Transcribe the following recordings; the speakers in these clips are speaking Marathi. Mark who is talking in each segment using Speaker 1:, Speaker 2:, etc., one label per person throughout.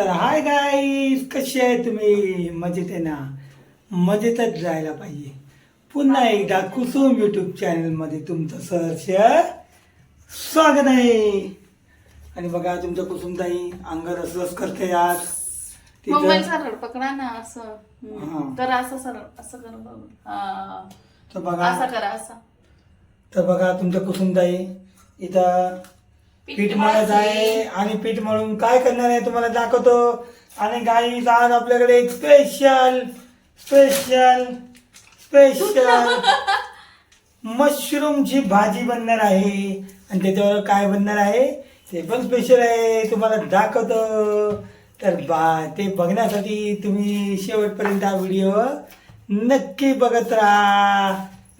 Speaker 1: तर हाय गाईज कसे आहे तुम्ही मजेत आहे ना मजेतच जायला पाहिजे पुन्हा एकदा कुसुम यूट्यूब चॅनलमध्ये तुमचं सहर्ष स्वागत आहे आणि बघा तुमचं कुसुमताई अंग रसरस करते आज
Speaker 2: मोबाईल
Speaker 1: तिथं
Speaker 2: सरळ पकडा ना असं
Speaker 1: हा.
Speaker 2: हम्म. करा असं सरळ असं करा बघू. हा.
Speaker 1: तर बघा
Speaker 2: असा करा असा
Speaker 1: तर बघा तुमचं कुसुमताई इथं पीठ मळत आहे आणि पीठ मळून काय करणार आहे तुम्हाला दाखवतो. आणि गाईज आज आपल्याकडे एक स्पेशल स्पेशल स्पेशल मशरूमची भाजी बनणार आहे. आणि त्याच्यावर काय बनणार आहे? ते पण स्पेशल आहे. तुम्हाला दाखवतो. तर बा ते बघण्यासाठी तुम्ही शेवटपर्यंत हा व्हिडिओ नक्की बघत राहा.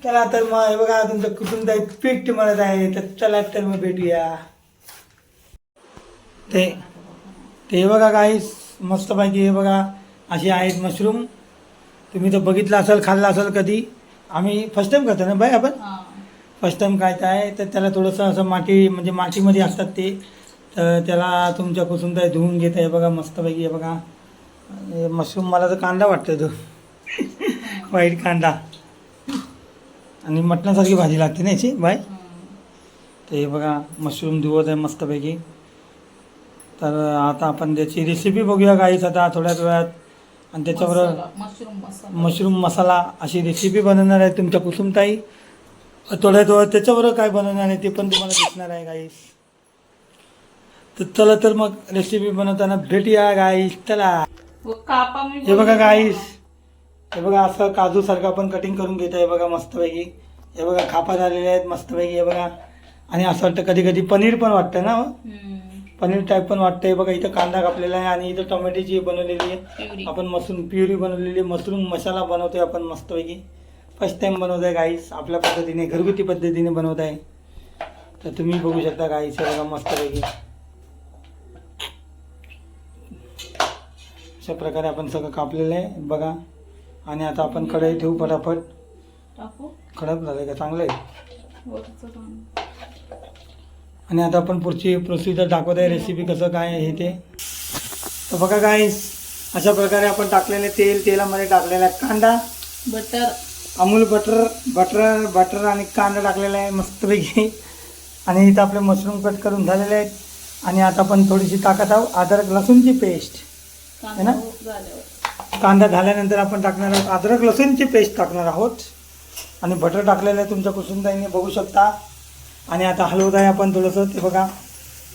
Speaker 1: चला तर मग हे बघा तुमचं कुटुंब पीठ म्हणत आहे. तर चला तर मग भेटूया. ते ते बघा काही मस्तपैकी हे बघा असे आहेत मशरूम तुम्ही तर बघितलं असाल खाल्लं असाल कधी. आम्ही फर्स्ट टाइम करतो ना बाय आपण. फर्स्ट टाइम काय आहे तर त्याला थोडंसं असं माती म्हणजे मातीमध्ये असतात ते. तर त्याला तुमच्या कुसुम तर धुवून घेत आहे बघा मस्तपैकी हे बघा. मशरूम मला तर कांदा वाटतो तो. व्हाईट कांदा. आणि मटणासारखी भाजी लागते ना याची बाय. ते बघा मशरूम धुवत आहे मस्तपैकी. तर आता आपण त्याची रेसिपी बघूया गाईच आता थोड्याच वेळात. आणि त्याच्यावर
Speaker 2: मसाला, मशरूम मसाला.
Speaker 1: मशरूम मसाला अशी रेसिपी बनवणार आहे तुमच्या कुसुमताई. थोड्याच वेळात त्याच्याबरोबर काय बनवणार आहे ते पण तुम्हाला दिसणार आहे गाईस तर चला तर मग रेसिपी बनवताना भेटूया गाईस चला. हे बघा गाईस हे बघा असं काजूसारखं आपण कटिंग करून घेत. आहे बघा मस्तपैकी. हे बघा खापा झालेले आहेत मस्तपैकी. हे बघा. आणि असं वाटतं कधी कधी पनीर पण वाटतं ना हो? पनीर टाईप पण वाटतं हे बघा इथं कांदा कापलेला आहे आणि इथं टोमॅटोची बनवलेली आहे. आपण मशरूम प्युरी बनवलेली मशरूम मसाला बनवतोय आपण मस्तपैकी. फर्स्ट टाइम बनवत आहे गाईस आपल्या पद्धतीने घरगुती पद्धतीने बनवत आहे. तर तुम्ही बघू शकता गाईस हे बघा मस्तपैकी. अशा प्रकारे आपण सगळं कापलेलं आहे बघा. आणि आता आपण कढई ठेवू फटाफट. खडक झालं का? चांगलं आहे. आणि आता आपण पुढची प्रोसिजर दाखवत आहे रेसिपी कसं काय आहे हे ते. तर बघा गाईस अशा प्रकारे आपण टाकलेले तेल तेलामध्ये टाकलेला आहे कांदा.
Speaker 2: Butter.
Speaker 1: Amul butter butter butter आणि कांदा टाकलेला आहे मस्तपैकी. आणि इथं आपले मशरूम कट करून झालेले आहेत. आणि आता आपण थोडीशी टाकत आहोत अद्रक लसूणची पेस्ट है ना?
Speaker 2: कांदा झाल्यावर.
Speaker 1: कांदा झाल्यानंतर आपण टाकणार आहोत अद्रक लसूणची पेस्ट टाकणार आहोत. आणि बटर टाकलेलं आहे तुमच्या कुसुमताईने बघू शकता. आणि आता हलवत आहे आपण थोडंसं. ते बघा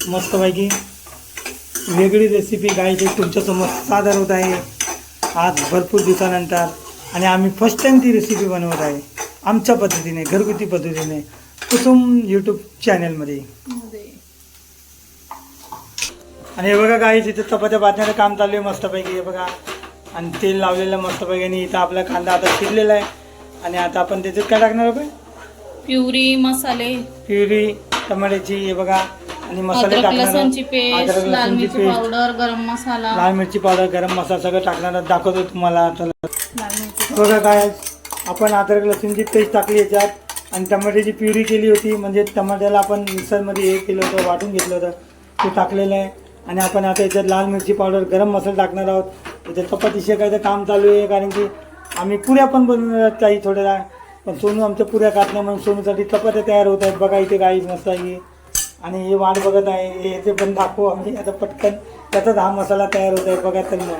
Speaker 1: मस्तपैकी वेगळी रेसिपी गायची तुमच्यासमोर सादर होत आहे. आज भरपूर दिवसानंतर. आणि आम्ही फर्स्ट टाईम ती रेसिपी बनवत आहे. आमच्या पद्धतीने घरगुती पद्धतीने कुसुम यूट्यूब चॅनलमध्ये
Speaker 2: मध्ये.
Speaker 1: आणि हे बघा गाईच इथे चपात्या भाजण्याचं काम चालू आहे मस्तपैकी हे बघा. आणि तेल लावलेलं मस्तपैकी आणि इथं आपला कांदा आता शिरलेला आहे. आणि आता आपण त्याच्यात काय टाकणार आपण?
Speaker 2: प्युरी मसाले.
Speaker 1: प्युरी टमाट्याची हे बघा. आणि मसाले
Speaker 2: अद्रक
Speaker 1: टाकणार
Speaker 2: लसणची. पेस्ट
Speaker 1: अद्रक
Speaker 2: लाल
Speaker 1: लसूणची
Speaker 2: मिरची
Speaker 1: पेस्ट.
Speaker 2: पावडर गरम मसाला.
Speaker 1: लाल मिरची पावडर गरम मसाला सगळं टाकणार. दाखवतो तुम्हाला. चला.
Speaker 2: लाल मिरची
Speaker 1: बघा काय आपण अद्रक लसूणची पेस्ट टाकली याच्यात. आणि टमाट्याची प्युरी केली होती. म्हणजे टमाट्याला आपण मिक्सरमध्ये हे केलं होतं वाटून घेतलं होतं. ते टाकलेलं आहे. आणि आपण आता याच्यात लाल मिरची पावडर गरम मसाला टाकणार आहोत. इथे चपाती शेकायचं काम चालू आहे कारण की आम्ही पुऱ्या पण बनवणार आहोत काही थोड्या पण सोनू आमच्या पुऱ्या खात नाही म्हणून सोनूसाठी चपात्या तयार होत आहेत. बघा इथे गाई मस्त आहे. आणि हे वाट बघत आहे. हे ते पण दाखवू. आम्ही आता पटकन त्याचाच हा मसाला तयार होत आहे. बघा तर मग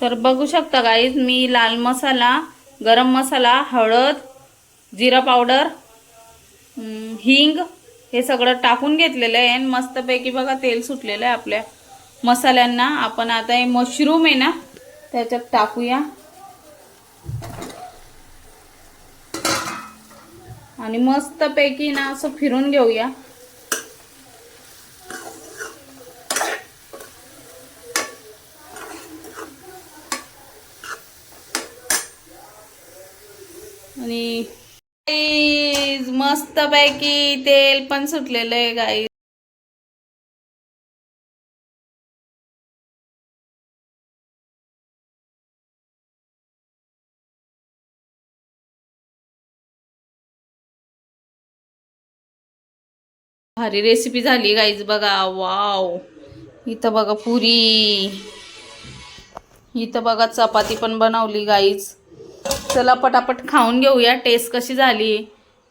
Speaker 2: तर बघू शकता गाईज मी लाल मसाला गरम मसाला हळद जिरा पावडर हिंग हे सगळं टाकून घेतलेलं आहे. आणि मस्तपैकी बघा तेल सुटलेलं आहे आपल्या मसाल्यांना. आपण आता हे मशरूम आहे ना त्याच्यात टाकूया. आणि मस्तपैकी ना असं फिरून घेऊया. आणि मस्तपैकी तेल पण सुटलेलं आहे गाई भारी रेसिपी झाली गाईज बघा वाव इथं बघा पुरी. इथं बघा चपाती पण बनवली गाईच चला पटापट खाऊन घेऊया. टेस्ट कशी झाली?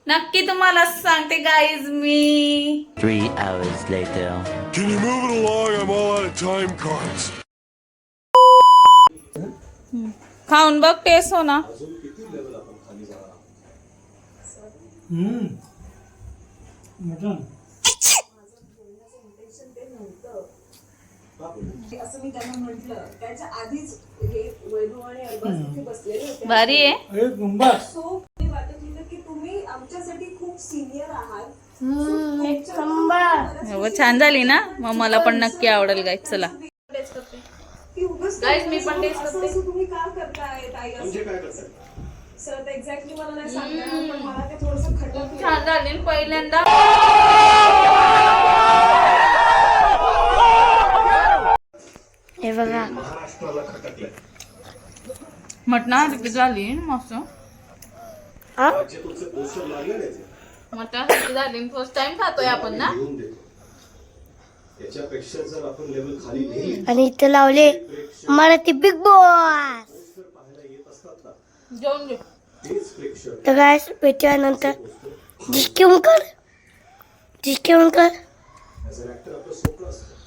Speaker 2: नक्की तुम्हाला सांगते गाईज मी.
Speaker 3: Three hours later.
Speaker 4: Can you move it along? I'm all out of time cards.
Speaker 2: खाऊन बघ टेस्ट हो ना. भारी आहे. हो, छान झाली ना? मग मला पण नक्की आवडेल गाईज चला. मी पण टेस्ट करते.
Speaker 5: तुम्ही का करताय ताई? असं? सर ते एक्झॅक्टली मला नाही सांगणार पण मला ते थोडंसं खटक
Speaker 2: छान झाली. ना पहिल्यांदा
Speaker 6: हे बघा.
Speaker 2: मटणा झाली मस्त.
Speaker 6: हा?
Speaker 2: मटणा झाली फर्स्ट टाइम खातोय आपण ना?
Speaker 6: आणि इथे लावले मराठी बिग बॉस.
Speaker 7: प्रेक्षक
Speaker 6: तर काय भेटल्यानंतर डिस्काउंट कर. डिस्काउंट कर.